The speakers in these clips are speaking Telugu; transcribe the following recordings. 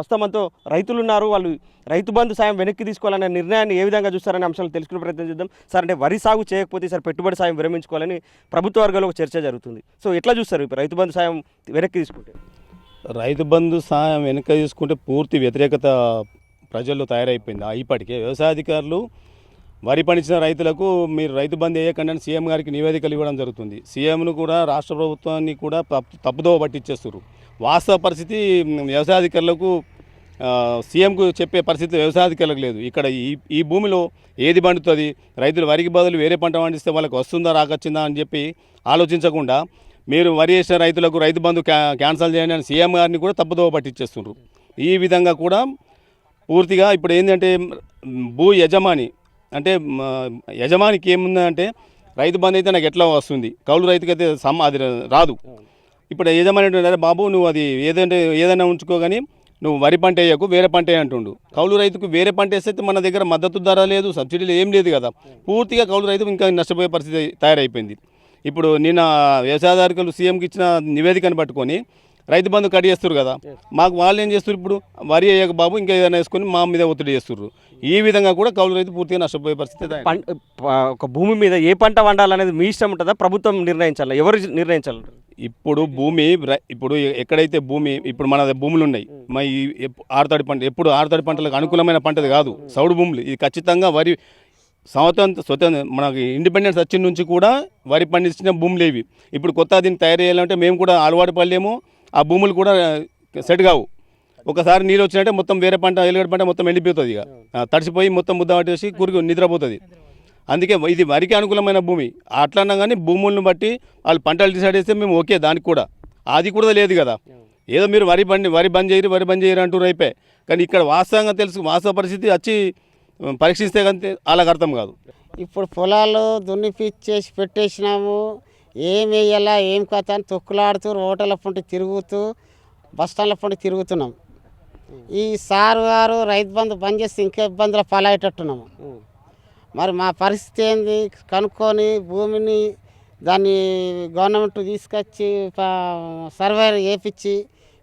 ప్రస్తుతంతో రైతులు ఉన్నారు వాళ్ళు రైతు బంధు సాయం వెనక్కి తీసుకోవాలనే నిర్ణయాన్ని ఏ విధంగా చూస్తారనే అంశాలు తెలుసుకునే ప్రయత్నం చేద్దాం. సార్ అంటే వరి సాగు చేయకపోతే సార్ పెట్టుబడి సాయం విరమించుకోవాలని ప్రభుత్వ వర్గంలో ఒక చర్చ జరుగుతుంది. సో ఎట్లా చూస్తారు ఇప్పుడు రైతు బంధు సాయం వెనక్కి తీసుకుంటే? రైతు బంధు సాయం వెనక్కి తీసుకుంటే పూర్తి వ్యతిరేకత ప్రజల్లో తయారైపోయింది. ఇప్పటికే వ్యవసాయ అధికారులు వరి పండించిన రైతులకు మీరు రైతు బంధు వేయకండి అని సీఎం గారికి నివేదికలు ఇవ్వడం జరుగుతుంది. సీఎంను కూడా రాష్ట్ర ప్రభుత్వాన్ని కూడా తప్పుదోవ పట్టించేస్తున్నారు. వాస్తవ పరిస్థితి వ్యవసాయ అధికారులకు సీఎంకు చెప్పే పరిస్థితి వ్యవసాయ అధికారులకు లేదు. ఇక్కడ ఈ ఈ భూమిలో ఏది పండుతుంది? రైతులు వరికి బదులు వేరే పంట పండిస్తే వాళ్ళకి వస్తుందా రాకొచ్చిందా అని చెప్పి ఆలోచించకుండా మీరు వరి వేసిన రైతులకు రైతు బంధు క్యా క్యాన్సల్ చేయండి అని సీఎం గారిని కూడా తప్పుదోవ పట్టించేస్తున్నారు ఈ విధంగా కూడా పూర్తిగా ఇప్పుడు ఏంటంటే భూ యజమాని అంటే యజమానికి ఏముందంటే రైతు బంధు అయితే నాకు ఎట్లా వస్తుంది? కౌలు రైతుకైతే సమ్ అది రాదు. ఇప్పుడు యజమాని అంటున్నాడు, "అరే బాబు నువ్వు అది ఏదంటే ఏదైనా ఉంచుకో కానీ నువ్వు వరి పంట వేయకు వేరే పంట అంటుండు. కౌలు రైతుకు వేరే పంట వేస్తే మన దగ్గర మద్దతు ధర లేదు సబ్సిడీలు ఏం లేదు కదా. పూర్తిగా కౌలు రైతు ఇంకా నష్టపోయే పరిస్థితి తయారైపోయింది. ఇప్పుడు నిన్న వ్యవసాయదారులు సీఎంకి ఇచ్చిన నివేదికను పట్టుకొని రైతు బంధు కట్ చేస్తారు కదా. మాకు వాళ్ళు ఏం చేస్తారు ఇప్పుడు? వరి వేయక బాబు ఇంకా ఏదైనా వేసుకొని మా మీద ఒత్తిడి చేస్తారు ఈ విధంగా కూడా కౌలు రైతు పూర్తిగా నష్టపోయే పరిస్థితి పంట ఒక భూమి మీద ఏ పంట వండాలనేది మీ ఇష్టం ఉంటుందా? ప్రభుత్వం నిర్ణయించాలి? ఎవరు నిర్ణయించాలి ఇప్పుడు భూమి ఇప్పుడు ఎక్కడైతే భూమి ఇప్పుడు మన భూములు ఉన్నాయి మా ఈ ఆరుతడి పంట ఎప్పుడు ఆరుతడి పంటలకు అనుకూలమైన పంటది కాదు సౌడు భూములు. ఇది ఖచ్చితంగా వరి స్వతంత్ర స్వతంత్ర మనకి ఇండిపెండెన్స్ వచ్చిన నుంచి కూడా వరి పండించిన భూములు ఇవి. ఇప్పుడు కొత్త దీన్ని తయారు చేయాలంటే మేము కూడా అలవాటు పడలేము ఆ భూములు కూడా సెట్ కావు. ఒకసారి నీళ్ళు వచ్చినట్టే మొత్తం వేరే పంట ఎలుగడ పంట మొత్తం ఎండిపోతుంది ఇక. తడిసిపోయి మొత్తం ముద్ద పట్టేసి కురికి నిద్రపోతుంది. అందుకే ఇది వరికి అనుకూలమైన భూమి. అట్లా అన్నా కానీ భూములను బట్టి వాళ్ళు పంటలు డిసైడ్ చేస్తే మేము ఓకే దానికి కూడా. అది కూడా లేదు కదా. ఏదో మీరు వరి బండి వరి బంద్ చేయరు వరి బంద్ చేయరు అంటూ అయిపోయి. కానీ ఇక్కడ వాస్తవంగా తెలుసు వాస్తవ పరిస్థితి వచ్చి పరీక్షిస్తే కానీ వాళ్ళకి అర్థం కాదు. ఇప్పుడు పొలాలు దున్నిపిచ్చేసి పెట్టేసినాము. ఏం వేయాలా ఏం కథ అని తొక్కులాడుతూ రోడ్ల పంటి తిరుగుతూ బస్ స్టాండ్ల పంటి తిరుగుతున్నాం. ఈ సారు గారు రైతు బంధు బంద్ చేస్తే ఇంకా ఇబ్బందులు పాలయ్యేటట్టున్నాము. మరి మా పరిస్థితి ఏంది? కనుక్కొని భూమిని దాన్ని గవర్నమెంట్ తీసుకొచ్చి సర్వే వేపించి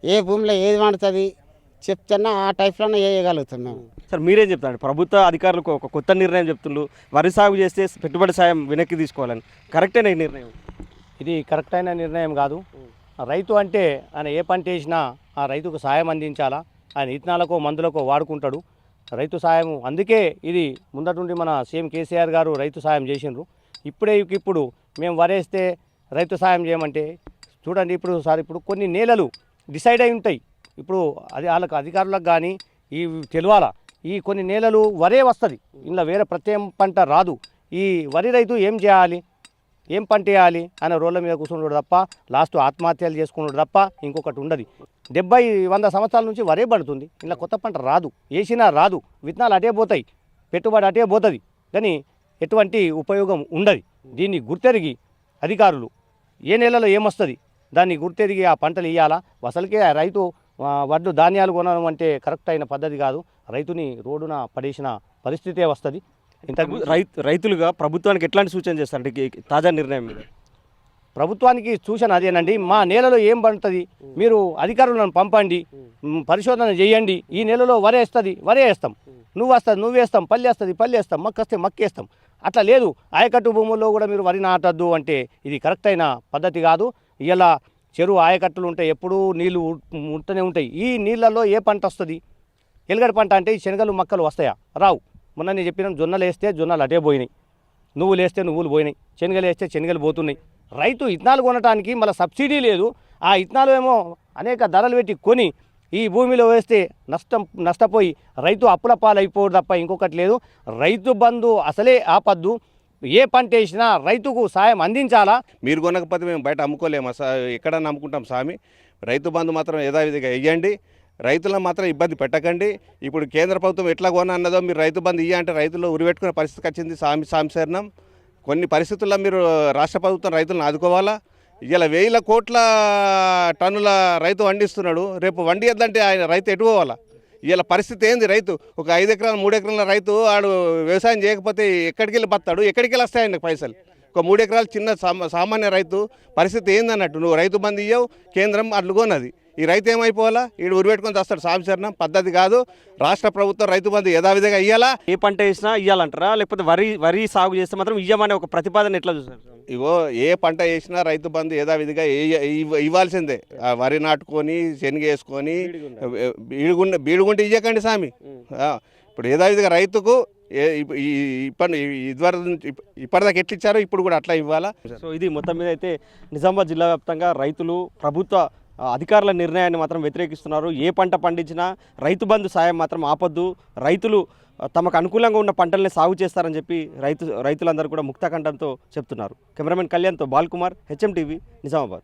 ఏ భూమిలో ఏది పండుతుంది చెప్తేనే ఆ టైప్లోనే వేయగలుగుతాం మేము. సార్ మీరేం చెప్తారు ప్రభుత్వ అధికారులకు ఒక కొత్త నిర్ణయం చెప్తుండ్రు. వరి సాగు చేస్తే పెట్టుబడి సాయం వెనక్కి తీసుకోవాలని. కరెక్టేనా ఈ నిర్ణయం? ఇది కరెక్ట్ అయిన నిర్ణయం కాదు. రైతు అంటే ఆయన ఏ పంట వేసినా ఆ రైతుకు సాయం అందించాలా? ఆయన ఇత్తనాలకో మందులకో వాడుకుంటాడు. రైతు సాయం అందుకే ఇది ముందటుండి మన సీఎం కేసీఆర్ గారు రైతు సాయం చేసిండ్రు. ఇప్పుడే ఇప్పుడు మేము వరేస్తే రైతు సాయం చేయమంటే చూడండి ఇప్పుడు సార్ ఇప్పుడు కొన్ని నేలలు డిసైడ్ అయి ఉంటాయి. ఇప్పుడు అది వాళ్ళకు అధికారులకు కానీ ఈ తెలియాలా. ఈ కొన్ని నేలలు వరే వస్తుంది. ఇందులో వేరే ప్రత్యేక పంట రాదు. ఈ వరి రైతు ఏం చేయాలి? ఏం పంట వేయాలి? అనే రోడ్ల మీద కూర్చున్నాడు తప్ప లాస్ట్ ఆత్మహత్యలు చేసుకున్నాడు తప్ప ఇంకొకటి ఉండదు. డెబ్బై వంద సంవత్సరాల నుంచి వరే పడుతుంది. ఇలా కొత్త పంట రాదు. వేసినా రాదు. విత్తనాలు అటే పోతాయి. పెట్టుబడి అటే పోతుంది. కానీ ఎటువంటి ఉపయోగం ఉండదు. దీన్ని గుర్తెరిగి అధికారులు ఏ నెలలో ఏమొస్తుంది? దాన్ని గుర్తెరిగి ఆ పంటలు ఇవ్వాలా అసలుకే ఆ రైతు వడ్లు ధాన్యాలు కొనడం అంటే కరెక్ట్ అయిన పద్ధతి కాదు. రైతుని రోడ్డున పడేసిన పరిస్థితే వస్తుంది. ఇంత రైతు రైతులుగా ప్రభుత్వానికి ఎట్లాంటి సూచన చేస్తారు? తాజా నిర్ణయం మీద. ప్రభుత్వానికి సూచన అదేనండి మా నేలలో ఏం పండుతుంది? మీరు అధికారులను పంపండి పరిశోధన చేయండి ఈ నెలలో వరే వేస్తుంది వరే వేస్తాం. నువ్వు వస్తుంది నువ్వు వేస్తాం పల్లి వస్తుంది పల్లి వేస్తాం మక్క వస్తే మక్కేస్తాం అట్లా లేదు ఆయకట్టు భూముల్లో కూడా మీరు వరి నాటద్దు అంటే ఇది కరెక్ట్ అయిన పద్ధతి కాదు. ఇలా చెరువు ఆయకట్టులు ఉంటాయి ఎప్పుడూ నీళ్ళు ఉంటూనే ఉంటాయి. ఈ నీళ్ళల్లో ఏ పంట వస్తుంది? ఎలుగడి పంట అంటే ఈ శనగలు మక్కలు వస్తాయా? రావు. మొన్న నేను చెప్పిన జొన్నలు వేస్తే జొన్నలు అటే పోయినాయి. నువ్వులు వేస్తే నువ్వులు పోయినాయి. శనగలు వేస్తే శనగలు పోతున్నాయి. రైతు ఇత్నాలు కొనడానికి మళ్ళీ సబ్సిడీ లేదు. ఆ ఇత్నాలు ఏమో అనేక ధరలు పెట్టి కొని ఈ భూమిలో వేస్తే నష్టం నష్టపోయి రైతు అప్పుల పాలైపోడు తప్ప ఇంకొకటి లేదు. రైతు బంధు అసలే ఆపద్దు. ఏ పంట వేసినా రైతుకు సాయం అందించాలా? మీరు కొనకపోతే మేము బయట అమ్ముకోలేము సా ఎక్కడన్నా అమ్ముకుంటాం స్వామి. రైతు బంధు మాత్రం యథావిధిగా ఇవ్వండి రైతులను మాత్రం ఇబ్బంది పెట్టకండి. ఇప్పుడు కేంద్ర ప్రభుత్వం ఎట్లా కొన అన్నదో మీరు రైతు బంధు ఇయ్య అంటే రైతులు ఉరిపెట్టుకునే పరిస్థితికి వచ్చింది స్వామి స్వామి శరణం. కొన్ని పరిస్థితుల్లో మీరు రాష్ట్ర ప్రభుత్వం రైతులను ఆదుకోవాలా? ఇలా వేల కోట్ల టన్నుల రైతు వండిస్తున్నాడు. రేపు వండియద్దంటే ఆయన రైతు ఎటు పోవాలా? ఇలా పరిస్థితి ఏంది రైతు? ఒక ఐదు ఎకరాలు మూడు ఎకరాల రైతు ఆడు వ్యవసాయం చేయకపోతే ఎక్కడికి వెళ్ళి బతాడు ఎక్కడికి వెళ్ళి వస్తాయి ఆయనకు పైసలు? ఒక మూడు ఎకరాలు చిన్న సామ- సామాన్య రైతు పరిస్థితి ఏందన్నట్టు? నువ్వు రైతు బంధు ఇయ్యవు కేంద్రం అట్లు ఈ రైతు ఏమైపోవాలా? ఈడు ఉరిపెట్టుకొని వస్తాడు సాంశరణం పద్ధతి కాదు. రాష్ట్ర ప్రభుత్వం రైతు బంధు యథావిధిగా ఇయ్యాలా? ఏ పంట వేసినా ఇయ్యాలంటారా? లేకపోతే వరి వరి సాగు చేస్తే మాత్రం ఇయ్యమనే ఒక ప్రతిపాదన ఎట్లా చూస్తారు? ఇగో ఏ పంట వేసినా రైతు బంధు యథావిధిగా ఇవ్వాల్సిందే. వరి నాటుకొని శనగ వేసుకొని బీడుగుండ బీడుగుంటే ఇయ్యకండి స్వామి ఆ, ఇప్పుడు యథావిధిగా రైతుకు ఇప్పటి ఇదివరకు ఇప్పటిదాకా ఎట్లా ఇచ్చారో ఇప్పుడు కూడా అట్లా ఇవ్వాలా? సో ఇది మొత్తం మీద అయితే నిజామాబాద్ జిల్లా వ్యాప్తంగా రైతులు ప్రభుత్వ అధికారుల నిర్ణయాన్ని మాత్రం వ్యతిరేకిస్తున్నారు. ఏ పంట పండించినా రైతు బంధు సాయం మాత్రం ఆపొద్దు. రైతులు తమకు అనుకూలంగా ఉన్న పంటల్ని సాగు చేస్తారని చెప్పి రైతు రైతులందరూ కూడా ముక్తఖండంతో చెప్తున్నారు. కెమెరామెన్ కళ్యాణ్తో బాల్కుమార్ హెచ్ఎం టీవీ నిజామాబాద్.